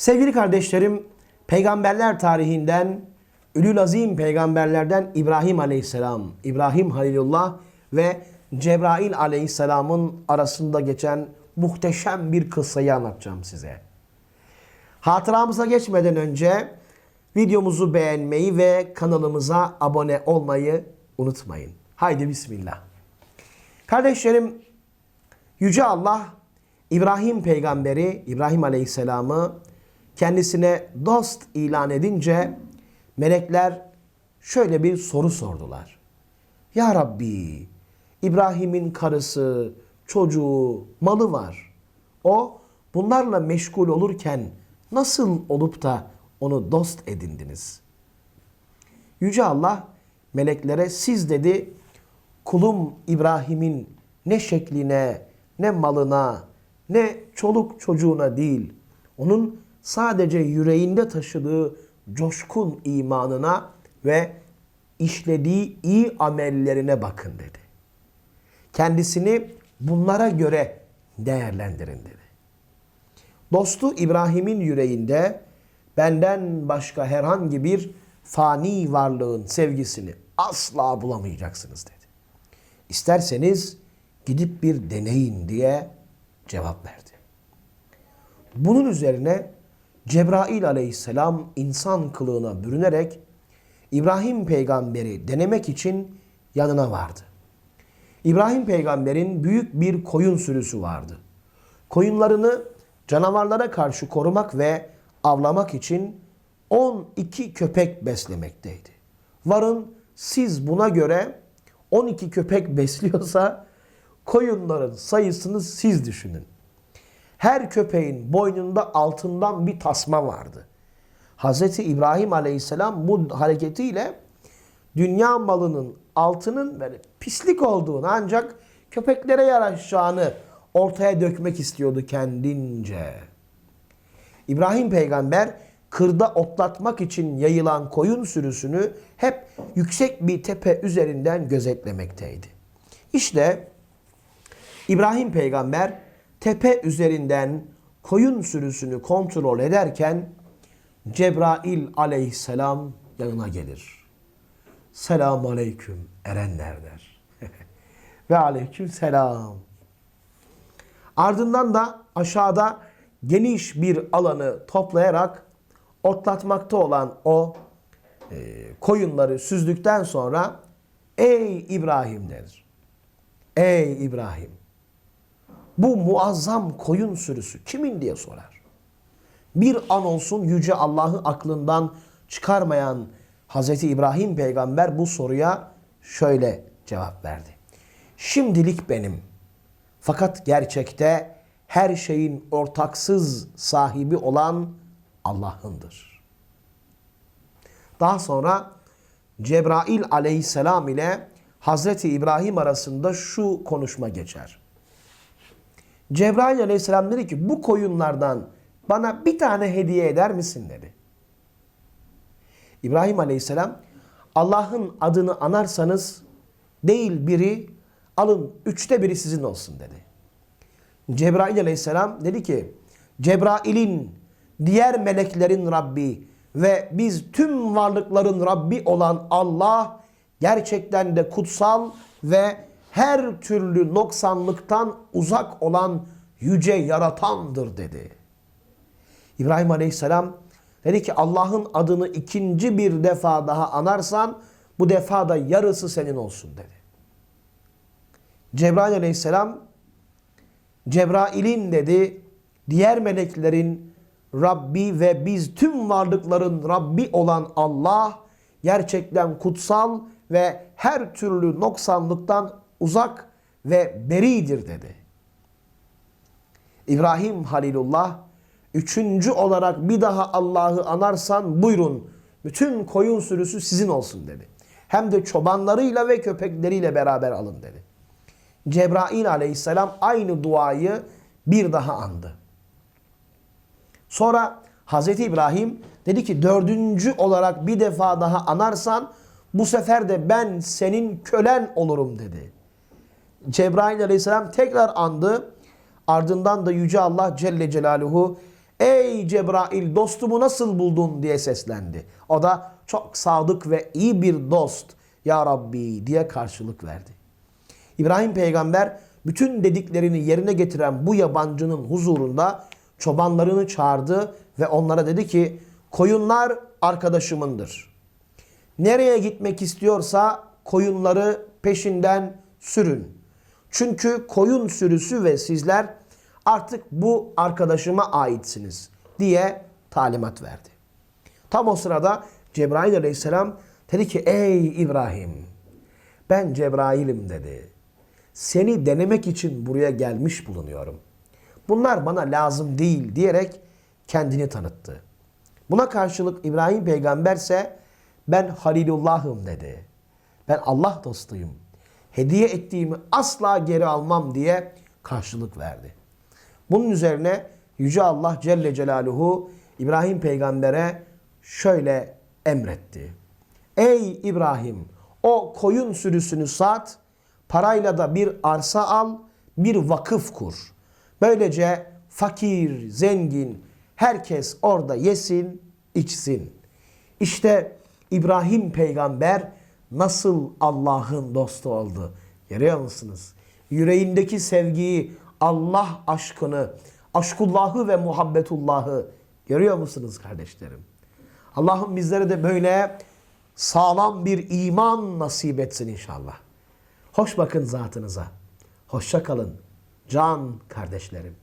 Sevgili kardeşlerim, peygamberler tarihinden, Ülül Azim peygamberlerden İbrahim Aleyhisselam, İbrahim Halilullah ve Cebrail Aleyhisselam'ın arasında geçen muhteşem bir kıssayı anlatacağım size. Hatıramıza geçmeden önce videomuzu beğenmeyi ve kanalımıza abone olmayı unutmayın. Haydi bismillah. Kardeşlerim, Yüce Allah İbrahim peygamberi İbrahim Aleyhisselam'ı kendisine dost ilan edince melekler şöyle bir soru sordular. Ya Rabbi İbrahim'in karısı, çocuğu, malı var. O bunlarla meşgul olurken nasıl olup da onu dost edindiniz? Yüce Allah meleklere siz dedi kulum İbrahim'in ne şekline, ne malına, ne çoluk çocuğuna değil, onun sadece yüreğinde taşıdığı coşkun imanına ve işlediği iyi amellerine bakın dedi. Kendisini bunlara göre değerlendirin dedi. Dostu İbrahim'in yüreğinde benden başka herhangi bir fani varlığın sevgisini asla bulamayacaksınız dedi. İsterseniz gidip bir deneyin diye cevap verdi. Bunun üzerine Cebrail aleyhisselam insan kılığına bürünerek İbrahim peygamberi denemek için yanına vardı. İbrahim peygamberin büyük bir koyun sürüsü vardı. Koyunlarını canavarlara karşı korumak ve avlamak için 12 köpek beslemekteydi. Varın siz buna göre 12 köpek besliyorsa koyunların sayısını siz düşünün. Her köpeğin boynunda altından bir tasma vardı. Hz. İbrahim Aleyhisselam bu hareketiyle dünya malının altının böyle pislik olduğunu ancak köpeklere yaraşacağını ortaya dökmek istiyordu kendince. İbrahim peygamber kırda otlatmak için yayılan koyun sürüsünü hep yüksek bir tepe üzerinden gözetlemekteydi. İşte İbrahim peygamber tepe üzerinden koyun sürüsünü kontrol ederken Cebrail aleyhisselam yanına gelir. Selamun aleyküm erenler der. Ve aleyküm selam. Ardından da aşağıda geniş bir alanı toplayarak otlatmakta olan o e, koyunları süzdükten sonra ey İbrahim der. Ey İbrahim bu muazzam koyun sürüsü kimin diye sorar. Bir an olsun yüce Allah'ı aklından çıkarmayan Hazreti İbrahim peygamber bu soruya şöyle cevap verdi. Şimdilik benim. Fakat gerçekte her şeyin ortaksız sahibi olan Allah'ındır. Daha sonra Cebrail aleyhisselam ile Hazreti İbrahim arasında şu konuşma geçer. Cebrail aleyhisselam dedi ki bu koyunlardan bana bir tane hediye eder misin dedi. İbrahim aleyhisselam Allah'ın adını anarsanız değil biri alın üçte biri sizin olsun dedi. Cebrail aleyhisselam dedi ki Cebrail'in diğer meleklerin Rabbi ve biz tüm varlıkların Rabbi olan Allah gerçekten de kutsal ve her türlü noksanlıktan uzak olan yüce yaratandır dedi. İbrahim Aleyhisselam dedi ki Allah'ın adını ikinci bir defa daha anarsan bu defa da yarısı senin olsun dedi. Cebrail Aleyhisselam Cebrail'in dedi diğer meleklerin Rabbi ve biz tüm varlıkların Rabbi olan Allah gerçekten kutsal ve her türlü noksanlıktan uzak ve beridir dedi. İbrahim Halilullah üçüncü olarak bir daha Allah'ı anarsan buyurun bütün koyun sürüsü sizin olsun dedi. Hem de çobanlarıyla ve köpekleriyle beraber alın dedi. Cebrail aleyhisselam aynı duayı bir daha andı. Sonra Hazreti İbrahim dedi ki dördüncü olarak bir defa daha anarsan bu sefer de ben senin kölen olurum dedi. Cebrail aleyhisselam tekrar andı. Ardından da Yüce Allah Celle Celaluhu Ey Cebrail dostumu nasıl buldun diye seslendi. O da çok sadık ve iyi bir dost ya Rabbi diye karşılık verdi. İbrahim peygamber bütün dediklerini yerine getiren bu yabancının huzurunda çobanlarını çağırdı ve onlara dedi ki koyunlar arkadaşımındır. Nereye gitmek istiyorsa koyunları peşinden sürün. Çünkü koyun sürüsü ve sizler artık bu arkadaşıma aitsiniz diye talimat verdi. Tam o sırada Cebrail aleyhisselam dedi ki ey İbrahim ben Cebrail'im dedi. Seni denemek için buraya gelmiş bulunuyorum. Bunlar bana lazım değil diyerek kendini tanıttı. Buna karşılık İbrahim peygamberse ben Halilullah'ım dedi. Ben Allah dostuyum. Hediye ettiğimi asla geri almam diye karşılık verdi. Bunun üzerine Yüce Allah Celle Celaluhu İbrahim peygambere şöyle emretti. Ey İbrahim o koyun sürüsünü sat, parayla da bir arsa al, bir vakıf kur. Böylece fakir, zengin, herkes orada yesin, içsin. İşte İbrahim peygamber nasıl Allah'ın dostu oldu. Görüyor musunuz? Yüreğindeki sevgiyi, Allah aşkını, aşkullahı ve muhabbetullahı görüyor musunuz kardeşlerim? Allah'ım bizlere de böyle sağlam bir iman nasip etsin inşallah. Hoş bakın zatınıza. Hoşça kalın can kardeşlerim.